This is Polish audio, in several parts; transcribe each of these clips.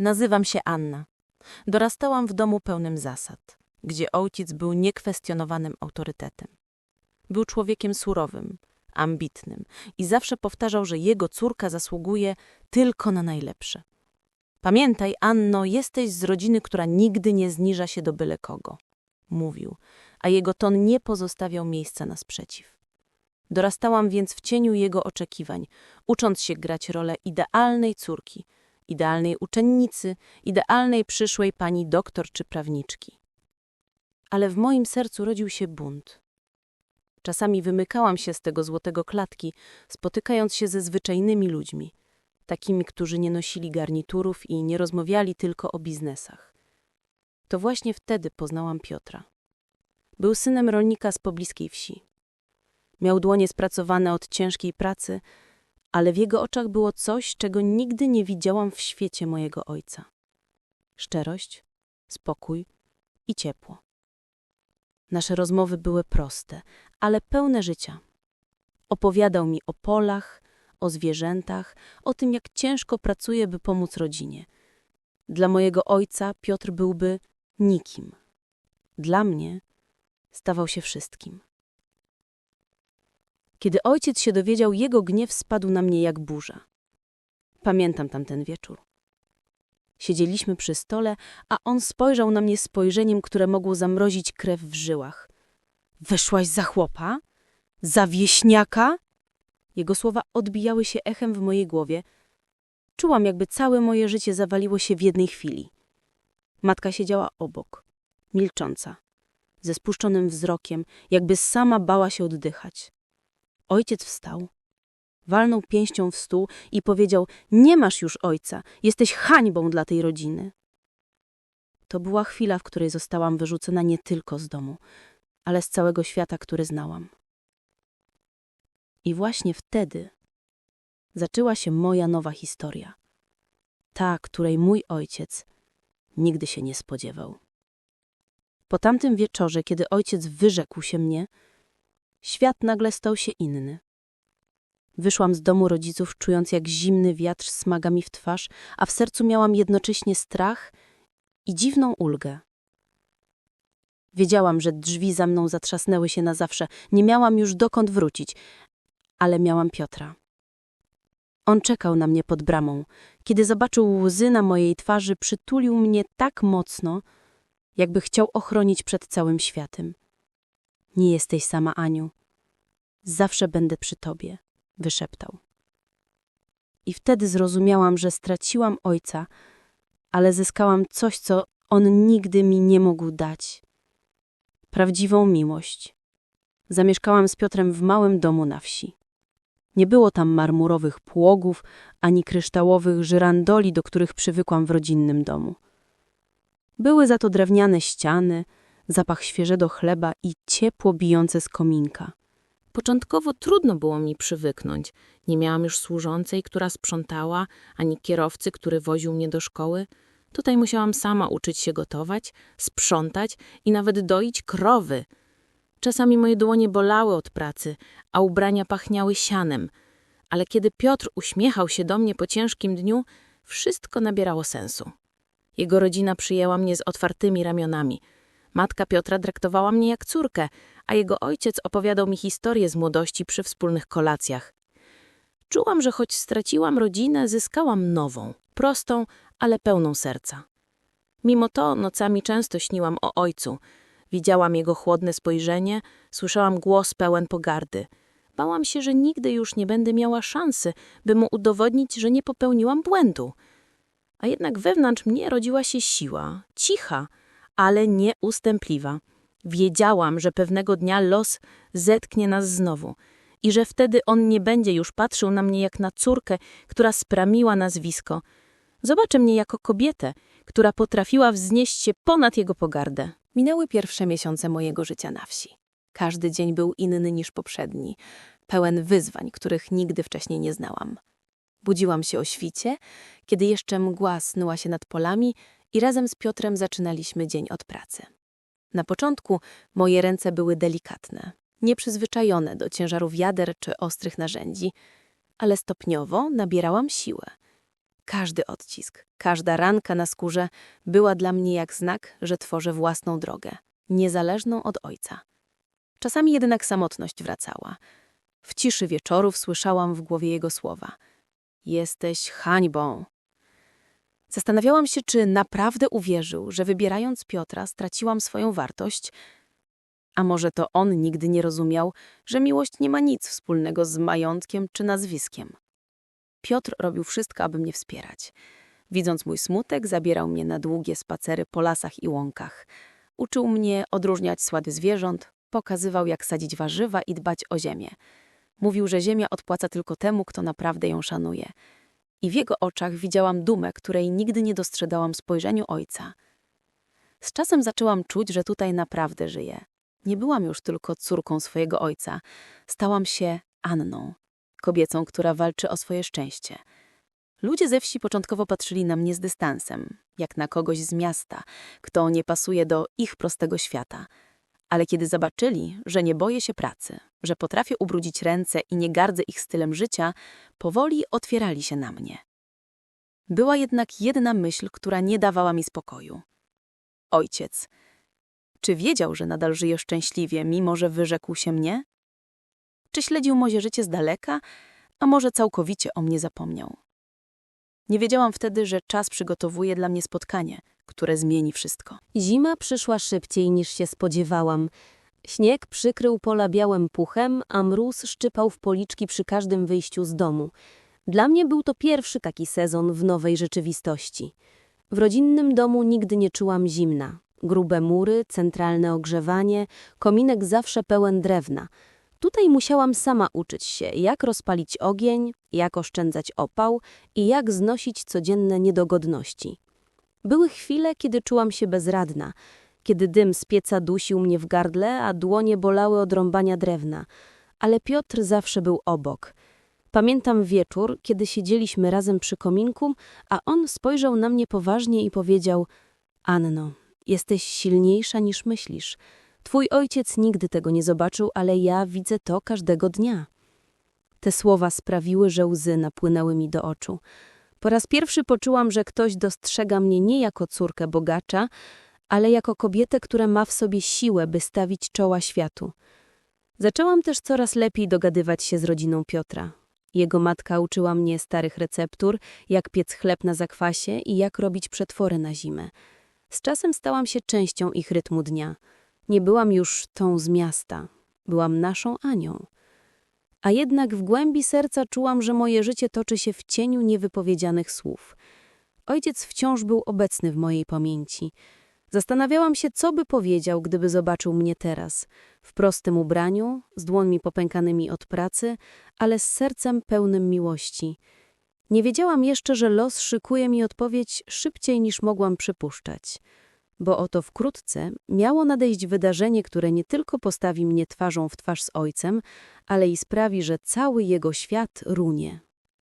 Nazywam się Anna. Dorastałam w domu pełnym zasad, gdzie ojciec był niekwestionowanym autorytetem. Był człowiekiem surowym, ambitnym i zawsze powtarzał, że jego córka zasługuje tylko na najlepsze. Pamiętaj, Anno, jesteś z rodziny, która nigdy nie zniża się do byle kogo. Mówił, a jego ton nie pozostawiał miejsca na sprzeciw. Dorastałam więc w cieniu jego oczekiwań, ucząc się grać rolę idealnej córki, idealnej uczennicy, idealnej przyszłej pani doktor czy prawniczki. Ale w moim sercu rodził się bunt. Czasami wymykałam się z tego złotego klatki, spotykając się ze zwyczajnymi ludźmi, takimi, którzy nie nosili garniturów i nie rozmawiali tylko o biznesach. To właśnie wtedy poznałam Piotra. Był synem rolnika z pobliskiej wsi. Miał dłonie spracowane od ciężkiej pracy, ale w jego oczach było coś, czego nigdy nie widziałam w świecie mojego ojca. Szczerość, spokój i ciepło. Nasze rozmowy były proste, ale pełne życia. Opowiadał mi o polach, o zwierzętach, o tym, jak ciężko pracuje, by pomóc rodzinie. Dla mojego ojca Piotr byłby nikim. Dla mnie stawał się wszystkim. Kiedy ojciec się dowiedział, jego gniew spadł na mnie jak burza. Pamiętam tamten wieczór. Siedzieliśmy przy stole, a on spojrzał na mnie spojrzeniem, które mogło zamrozić krew w żyłach. Wyszłaś za chłopa? Za wieśniaka? Jego słowa odbijały się echem w mojej głowie. Czułam, jakby całe moje życie zawaliło się w jednej chwili. Matka siedziała obok, milcząca, ze spuszczonym wzrokiem, jakby sama bała się oddychać. Ojciec wstał, walnął pięścią w stół i powiedział: Nie masz już ojca, jesteś hańbą dla tej rodziny. To była chwila, w której zostałam wyrzucona nie tylko z domu, ale z całego świata, który znałam. I właśnie wtedy zaczęła się moja nowa historia. Ta, której mój ojciec nigdy się nie spodziewał. Po tamtym wieczorze, kiedy ojciec wyrzekł się mnie, świat nagle stał się inny. Wyszłam z domu rodziców, czując jak zimny wiatr smaga mi w twarz, a w sercu miałam jednocześnie strach i dziwną ulgę. Wiedziałam, że drzwi za mną zatrzasnęły się na zawsze, nie miałam już dokąd wrócić, ale miałam Piotra. On czekał na mnie pod bramą. Kiedy zobaczył łzy na mojej twarzy, przytulił mnie tak mocno, jakby chciał ochronić przed całym światem. Nie jesteś sama, Aniu. Zawsze będę przy tobie, wyszeptał. I wtedy zrozumiałam, że straciłam ojca, ale zyskałam coś, co on nigdy mi nie mógł dać. Prawdziwą miłość. Zamieszkałam z Piotrem w małym domu na wsi. Nie było tam marmurowych płogów ani kryształowych żyrandoli, do których przywykłam w rodzinnym domu. Były za to drewniane ściany, zapach świeżego chleba i ciepło bijące z kominka. Początkowo trudno było mi przywyknąć. Nie miałam już służącej, która sprzątała, ani kierowcy, który woził mnie do szkoły. Tutaj musiałam sama uczyć się gotować, sprzątać i nawet doić krowy. Czasami moje dłonie bolały od pracy, a ubrania pachniały sianem. Ale kiedy Piotr uśmiechał się do mnie po ciężkim dniu, wszystko nabierało sensu. Jego rodzina przyjęła mnie z otwartymi ramionami. Matka Piotra traktowała mnie jak córkę, a jego ojciec opowiadał mi historię z młodości przy wspólnych kolacjach. Czułam, że choć straciłam rodzinę, zyskałam nową, prostą, ale pełną serca. Mimo to nocami często śniłam o ojcu. Widziałam jego chłodne spojrzenie, słyszałam głos pełen pogardy. Bałam się, że nigdy już nie będę miała szansy, by mu udowodnić, że nie popełniłam błędu. A jednak wewnątrz mnie rodziła się siła, cicha, ale nieustępliwa. Wiedziałam, że pewnego dnia los zetknie nas znowu i że wtedy on nie będzie już patrzył na mnie jak na córkę, która spramiła nazwisko. Zobaczy mnie jako kobietę, która potrafiła wznieść się ponad jego pogardę. Minęły pierwsze miesiące mojego życia na wsi. Każdy dzień był inny niż poprzedni, pełen wyzwań, których nigdy wcześniej nie znałam. Budziłam się o świcie, kiedy jeszcze mgła snuła się nad polami i razem z Piotrem zaczynaliśmy dzień od pracy. Na początku moje ręce były delikatne, nieprzyzwyczajone do ciężarów jader czy ostrych narzędzi, ale stopniowo nabierałam siłę. Każdy odcisk, każda ranka na skórze była dla mnie jak znak, że tworzę własną drogę, niezależną od ojca. Czasami jednak samotność wracała. W ciszy wieczorów słyszałam w głowie jego słowa: Jesteś hańbą. Zastanawiałam się, czy naprawdę uwierzył, że wybierając Piotra straciłam swoją wartość, a może to on nigdy nie rozumiał, że miłość nie ma nic wspólnego z majątkiem czy nazwiskiem. Piotr robił wszystko, aby mnie wspierać. Widząc mój smutek, zabierał mnie na długie spacery po lasach i łąkach. Uczył mnie odróżniać słady zwierząt, pokazywał, jak sadzić warzywa i dbać o ziemię. Mówił, że ziemia odpłaca tylko temu, kto naprawdę ją szanuje. I w jego oczach widziałam dumę, której nigdy nie dostrzegałam spojrzeniu ojca. Z czasem zaczęłam czuć, że tutaj naprawdę żyję. Nie byłam już tylko córką swojego ojca. Stałam się Anną, kobiecą, która walczy o swoje szczęście. Ludzie ze wsi początkowo patrzyli na mnie z dystansem, jak na kogoś z miasta, kto nie pasuje do ich prostego świata. Ale kiedy zobaczyli, że nie boję się pracy, że potrafię ubrudzić ręce i nie gardzę ich stylem życia, powoli otwierali się na mnie. Była jednak jedna myśl, która nie dawała mi spokoju. Ojciec. Czy wiedział, że nadal żyję szczęśliwie, mimo że wyrzekł się mnie? Czy śledził moje życie z daleka, a może całkowicie o mnie zapomniał? Nie wiedziałam wtedy, że czas przygotowuje dla mnie spotkanie, które zmieni wszystko. Zima przyszła szybciej niż się spodziewałam. Śnieg przykrył pola białym puchem, a mróz szczypał w policzki przy każdym wyjściu z domu. Dla mnie był to pierwszy taki sezon w nowej rzeczywistości. W rodzinnym domu nigdy nie czułam zimna. Grube mury, centralne ogrzewanie, kominek zawsze pełen drewna. Tutaj musiałam sama uczyć się, jak rozpalić ogień, jak oszczędzać opał i jak znosić codzienne niedogodności. Były chwile, kiedy czułam się bezradna, kiedy dym z pieca dusił mnie w gardle, a dłonie bolały od rąbania drewna. Ale Piotr zawsze był obok. Pamiętam wieczór, kiedy siedzieliśmy razem przy kominku, a on spojrzał na mnie poważnie i powiedział: Anno, jesteś silniejsza niż myślisz. Twój ojciec nigdy tego nie zobaczył, ale ja widzę to każdego dnia. Te słowa sprawiły, że łzy napłynęły mi do oczu. Po raz pierwszy poczułam, że ktoś dostrzega mnie nie jako córkę bogacza, ale jako kobietę, która ma w sobie siłę, by stawić czoła światu. Zaczęłam też coraz lepiej dogadywać się z rodziną Piotra. Jego matka uczyła mnie starych receptur, jak piec chleb na zakwasie i jak robić przetwory na zimę. Z czasem stałam się częścią ich rytmu dnia. Nie byłam już tą z miasta, byłam naszą Anią. A jednak w głębi serca czułam, że moje życie toczy się w cieniu niewypowiedzianych słów. Ojciec wciąż był obecny w mojej pamięci. Zastanawiałam się, co by powiedział, gdyby zobaczył mnie teraz, w prostym ubraniu, z dłońmi popękanymi od pracy, ale z sercem pełnym miłości. Nie wiedziałam jeszcze, że los szykuje mi odpowiedź szybciej niż mogłam przypuszczać. Bo oto wkrótce miało nadejść wydarzenie, które nie tylko postawi mnie twarzą w twarz z ojcem, ale i sprawi, że cały jego świat runie.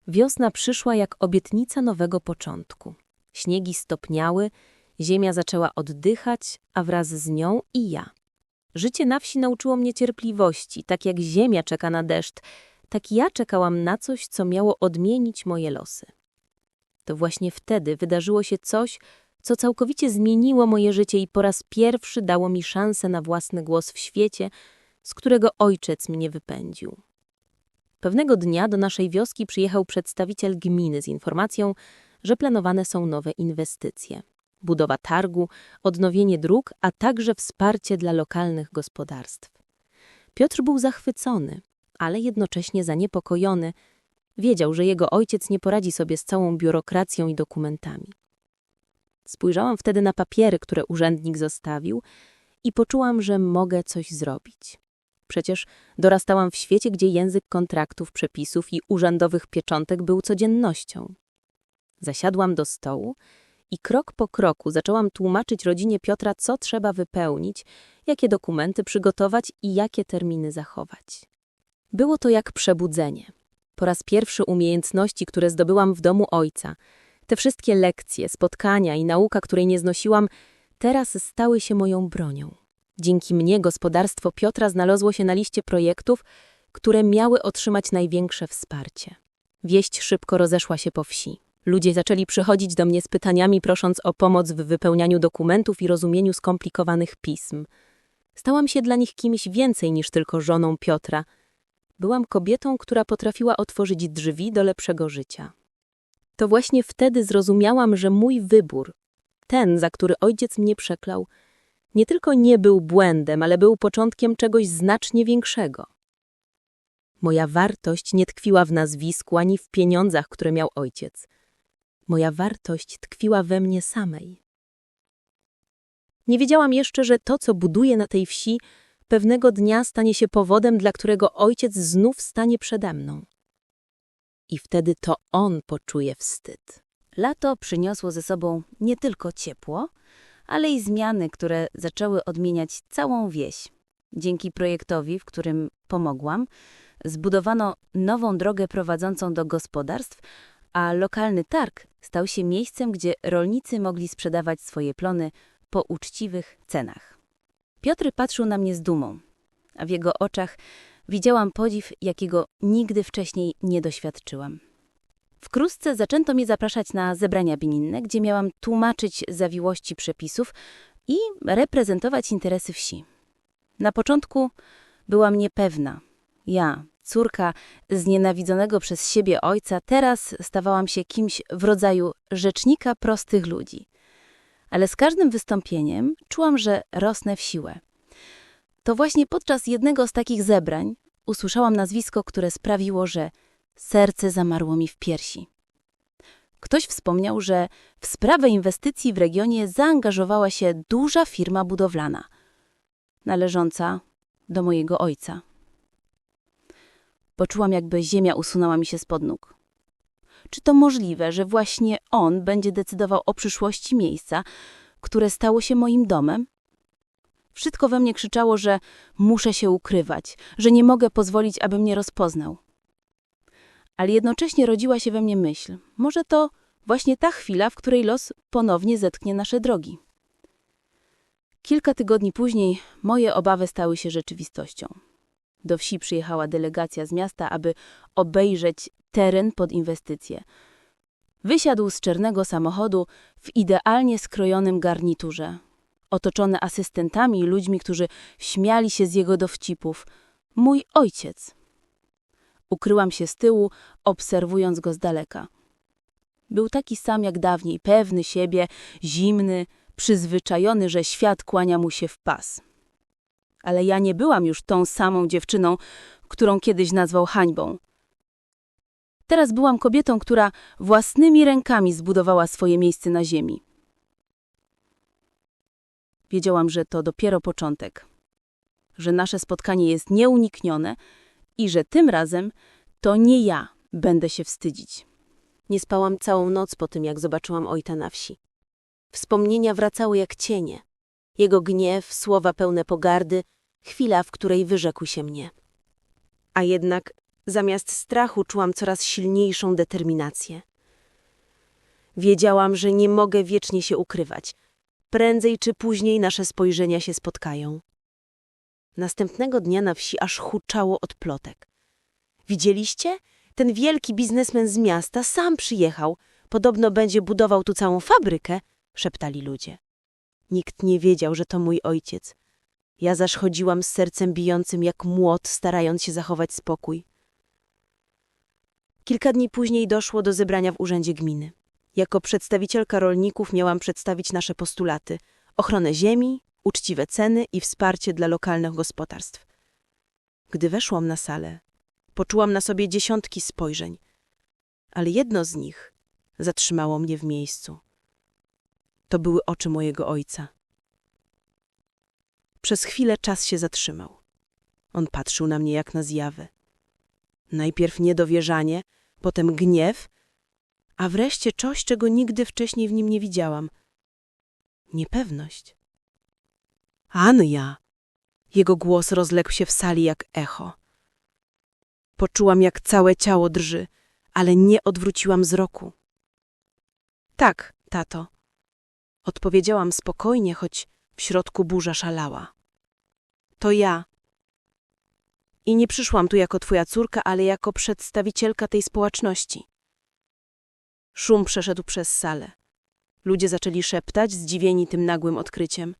Wiosna przyszła jak obietnica nowego początku. Śniegi stopniały, ziemia zaczęła oddychać, a wraz z nią i ja. Życie na wsi nauczyło mnie cierpliwości, tak jak ziemia czeka na deszcz, tak ja czekałam na coś, co miało odmienić moje losy. To właśnie wtedy wydarzyło się coś, co całkowicie zmieniło moje życie i po raz pierwszy dało mi szansę na własny głos w świecie, z którego ojciec mnie wypędził. Pewnego dnia do naszej wioski przyjechał przedstawiciel gminy z informacją, że planowane są nowe inwestycje. Budowa targu, odnowienie dróg, a także wsparcie dla lokalnych gospodarstw. Piotr był zachwycony, ale jednocześnie zaniepokojony. Wiedział, że jego ojciec nie poradzi sobie z całą biurokracją i dokumentami. Spojrzałam wtedy na papiery, które urzędnik zostawił i poczułam, że mogę coś zrobić. Przecież dorastałam w świecie, gdzie język kontraktów, przepisów i urzędowych pieczątek był codziennością. Zasiadłam do stołu i krok po kroku zaczęłam tłumaczyć rodzinie Piotra, co trzeba wypełnić, jakie dokumenty przygotować i jakie terminy zachować. Było to jak przebudzenie. Po raz pierwszy umiejętności, które zdobyłam w domu ojca – te wszystkie lekcje, spotkania i nauka, której nie znosiłam, teraz stały się moją bronią. Dzięki mnie gospodarstwo Piotra znalazło się na liście projektów, które miały otrzymać największe wsparcie. Wieść szybko rozeszła się po wsi. Ludzie zaczęli przychodzić do mnie z pytaniami, prosząc o pomoc w wypełnianiu dokumentów i rozumieniu skomplikowanych pism. Stałam się dla nich kimś więcej niż tylko żoną Piotra. Byłam kobietą, która potrafiła otworzyć drzwi do lepszego życia. To właśnie wtedy zrozumiałam, że mój wybór, ten, za który ojciec mnie przeklał, nie tylko nie był błędem, ale był początkiem czegoś znacznie większego. Moja wartość nie tkwiła w nazwisku ani w pieniądzach, które miał ojciec. Moja wartość tkwiła we mnie samej. Nie wiedziałam jeszcze, że to, co buduję na tej wsi, pewnego dnia stanie się powodem, dla którego ojciec znów stanie przede mną. I wtedy to on poczuje wstyd. Lato przyniosło ze sobą nie tylko ciepło, ale i zmiany, które zaczęły odmieniać całą wieś. Dzięki projektowi, w którym pomogłam, zbudowano nową drogę prowadzącą do gospodarstw, a lokalny targ stał się miejscem, gdzie rolnicy mogli sprzedawać swoje plony po uczciwych cenach. Piotr patrzył na mnie z dumą, a w jego oczach widziałam podziw, jakiego nigdy wcześniej nie doświadczyłam. Wkrótce zaczęto mnie zapraszać na zebrania bieninne, gdzie miałam tłumaczyć zawiłości przepisów i reprezentować interesy wsi. Na początku byłam niepewna. Ja, córka znienawidzonego przez siebie ojca, teraz stawałam się kimś w rodzaju rzecznika prostych ludzi. Ale z każdym wystąpieniem czułam, że rosnę w siłę. To właśnie podczas jednego z takich zebrań usłyszałam nazwisko, które sprawiło, że serce zamarło mi w piersi. Ktoś wspomniał, że w sprawę inwestycji w regionie zaangażowała się duża firma budowlana, należąca do mojego ojca. Poczułam, jakby ziemia usunęła mi się spod nóg. Czy to możliwe, że właśnie on będzie decydował o przyszłości miejsca, które stało się moim domem? Wszystko we mnie krzyczało, że muszę się ukrywać, że nie mogę pozwolić, aby mnie rozpoznał. Ale jednocześnie rodziła się we mnie myśl, może to właśnie ta chwila, w której los ponownie zetknie nasze drogi. Kilka tygodni później moje obawy stały się rzeczywistością. Do wsi przyjechała delegacja z miasta, aby obejrzeć teren pod inwestycje. Wysiadł z czarnego samochodu w idealnie skrojonym garniturze, otoczony asystentami i ludźmi, którzy śmiali się z jego dowcipów. Mój ojciec. Ukryłam się z tyłu, obserwując go z daleka. Był taki sam jak dawniej, pewny siebie, zimny, przyzwyczajony, że świat kłania mu się w pas. Ale ja nie byłam już tą samą dziewczyną, którą kiedyś nazwał hańbą. Teraz byłam kobietą, która własnymi rękami zbudowała swoje miejsce na ziemi. Wiedziałam, że to dopiero początek, że nasze spotkanie jest nieuniknione i że tym razem to nie ja będę się wstydzić. Nie spałam całą noc po tym, jak zobaczyłam ojca na wsi. Wspomnienia wracały jak cienie. Jego gniew, słowa pełne pogardy, chwila, w której wyrzekł się mnie. A jednak zamiast strachu czułam coraz silniejszą determinację. Wiedziałam, że nie mogę wiecznie się ukrywać. Prędzej czy później nasze spojrzenia się spotkają. Następnego dnia na wsi aż huczało od plotek. Widzieliście? Ten wielki biznesmen z miasta sam przyjechał. Podobno będzie budował tu całą fabrykę, szeptali ludzie. Nikt nie wiedział, że to mój ojciec. Ja zaś chodziłam z sercem bijącym jak młot, starając się zachować spokój. Kilka dni później doszło do zebrania w urzędzie gminy. Jako przedstawicielka rolników miałam przedstawić nasze postulaty: ochronę ziemi, uczciwe ceny i wsparcie dla lokalnych gospodarstw. Gdy weszłam na salę, poczułam na sobie dziesiątki spojrzeń, ale jedno z nich zatrzymało mnie w miejscu. To były oczy mojego ojca. Przez chwilę czas się zatrzymał. On patrzył na mnie jak na zjawę. Najpierw niedowierzanie, potem gniew, a wreszcie coś, czego nigdy wcześniej w nim nie widziałam. Niepewność. Ania! Jego głos rozległ się w sali jak echo. Poczułam, jak całe ciało drży, ale nie odwróciłam wzroku. Tak, tato. Odpowiedziałam spokojnie, choć w środku burza szalała. To ja. I nie przyszłam tu jako twoja córka, ale jako przedstawicielka tej społeczności. Szum przeszedł przez salę. Ludzie zaczęli szeptać, zdziwieni tym nagłym odkryciem.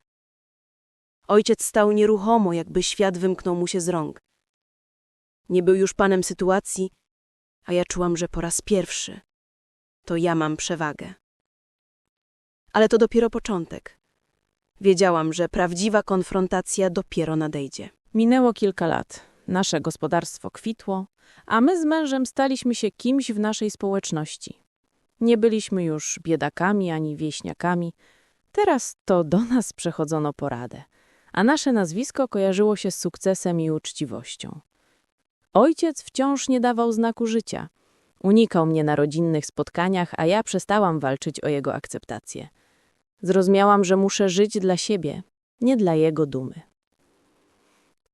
Ojciec stał nieruchomo, jakby świat wymknął mu się z rąk. Nie był już panem sytuacji, a ja czułam, że po raz pierwszy to ja mam przewagę. Ale to dopiero początek. Wiedziałam, że prawdziwa konfrontacja dopiero nadejdzie. Minęło kilka lat. Nasze gospodarstwo kwitło, a my z mężem staliśmy się kimś w naszej społeczności. Nie byliśmy już biedakami ani wieśniakami. Teraz to do nas przechodzono poradę, a nasze nazwisko kojarzyło się z sukcesem i uczciwością. Ojciec wciąż nie dawał znaku życia. Unikał mnie na rodzinnych spotkaniach, a ja przestałam walczyć o jego akceptację. Zrozumiałam, że muszę żyć dla siebie, nie dla jego dumy.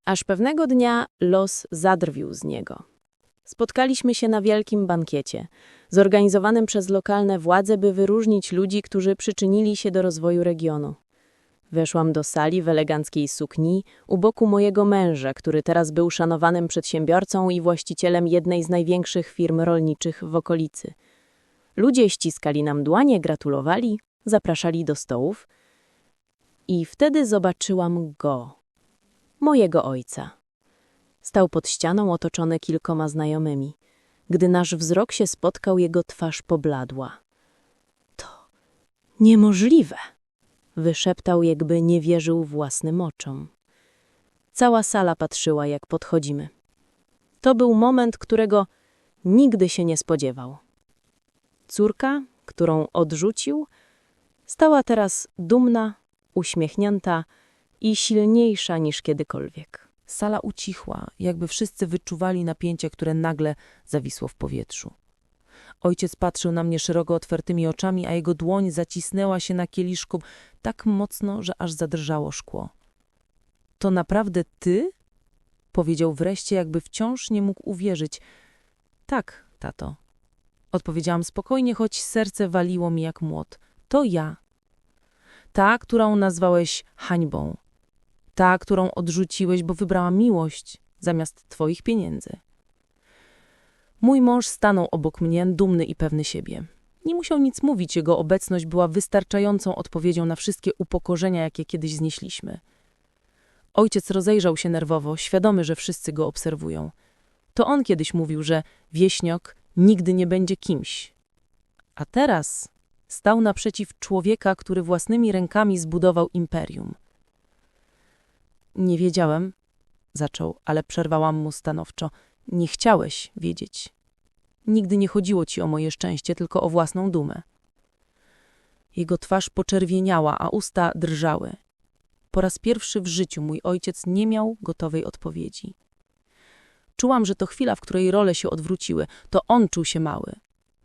Aż pewnego dnia los zadrwił z niego. Spotkaliśmy się na wielkim bankiecie, zorganizowanym przez lokalne władze, by wyróżnić ludzi, którzy przyczynili się do rozwoju regionu. Weszłam do sali w eleganckiej sukni u boku mojego męża, który teraz był szanowanym przedsiębiorcą i właścicielem jednej z największych firm rolniczych w okolicy. Ludzie ściskali nam dłonie, gratulowali, zapraszali do stołów. I wtedy zobaczyłam go, mojego ojca. Stał pod ścianą otoczony kilkoma znajomymi. Gdy nasz wzrok się spotkał, jego twarz pobladła. To niemożliwe! Wyszeptał, jakby nie wierzył własnym oczom. Cała sala patrzyła, jak podchodzimy. To był moment, którego nigdy się nie spodziewał. Córka, którą odrzucił, stała teraz dumna, uśmiechnięta i silniejsza niż kiedykolwiek. Sala ucichła, jakby wszyscy wyczuwali napięcie, które nagle zawisło w powietrzu. Ojciec patrzył na mnie szeroko otwartymi oczami, a jego dłoń zacisnęła się na kieliszku tak mocno, że aż zadrżało szkło. To naprawdę ty? Powiedział wreszcie, jakby wciąż nie mógł uwierzyć. Tak, tato. Odpowiedziałam spokojnie, choć serce waliło mi jak młot. To ja. Ta, którą nazwałeś hańbą. Ta, którą odrzuciłeś, bo wybrała miłość zamiast twoich pieniędzy. Mój mąż stanął obok mnie, dumny i pewny siebie. Nie musiał nic mówić, jego obecność była wystarczającą odpowiedzią na wszystkie upokorzenia, jakie kiedyś znieśliśmy. Ojciec rozejrzał się nerwowo, świadomy, że wszyscy go obserwują. To on kiedyś mówił, że wieśniok nigdy nie będzie kimś. A teraz stał naprzeciw człowieka, który własnymi rękami zbudował imperium. Nie wiedziałem, zaczął, ale przerwałam mu stanowczo. Nie chciałeś wiedzieć. Nigdy nie chodziło ci o moje szczęście, tylko o własną dumę. Jego twarz poczerwieniała, a usta drżały. Po raz pierwszy w życiu mój ojciec nie miał gotowej odpowiedzi. Czułam, że to chwila, w której role się odwróciły. To on czuł się mały.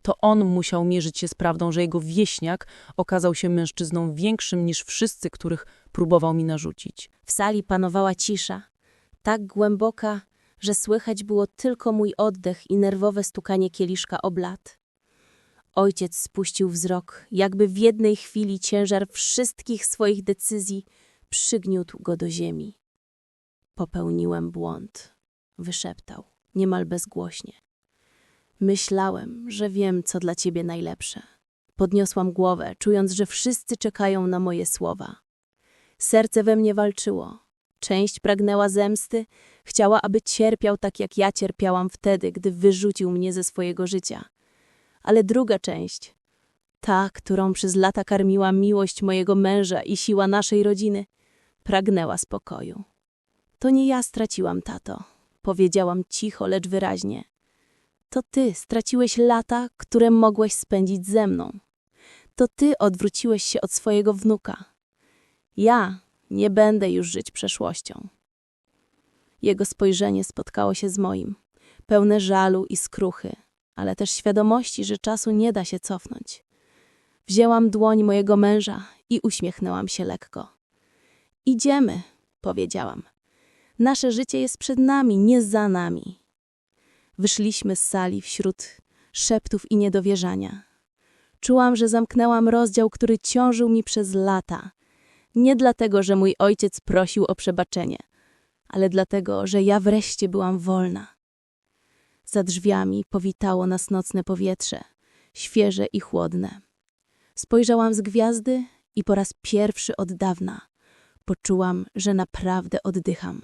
To on musiał mierzyć się z prawdą, że jego wieśniak okazał się mężczyzną większym niż wszyscy, których próbował mi narzucić. W sali panowała cisza, tak głęboka, że słychać było tylko mój oddech i nerwowe stukanie kieliszka o blat. Ojciec spuścił wzrok, jakby w jednej chwili ciężar wszystkich swoich decyzji przygniótł go do ziemi. Popełniłem błąd, wyszeptał, niemal bezgłośnie. Myślałem, że wiem, co dla ciebie najlepsze. Podniosłam głowę, czując, że wszyscy czekają na moje słowa. Serce we mnie walczyło. Część pragnęła zemsty, chciała, aby cierpiał tak, jak ja cierpiałam wtedy, gdy wyrzucił mnie ze swojego życia. Ale druga część, ta, którą przez lata karmiła miłość mojego męża i siła naszej rodziny, pragnęła spokoju. To nie ja straciłam, tato, powiedziałam cicho, lecz wyraźnie. To ty straciłeś lata, które mogłeś spędzić ze mną. To ty odwróciłeś się od swojego wnuka. Ja nie będę już żyć przeszłością. Jego spojrzenie spotkało się z moim, pełne żalu i skruchy, ale też świadomości, że czasu nie da się cofnąć. Wzięłam dłoń mojego męża i uśmiechnęłam się lekko. Idziemy, powiedziałam. Nasze życie jest przed nami, nie za nami. Wyszliśmy z sali wśród szeptów i niedowierzania. Czułam, że zamknęłam rozdział, który ciążył mi przez lata. Nie dlatego, że mój ojciec prosił o przebaczenie, ale dlatego, że ja wreszcie byłam wolna. Za drzwiami powitało nas nocne powietrze. świeże i chłodne. Spojrzałam z gwiazdy i po raz pierwszy od dawna poczułam, że naprawdę oddycham.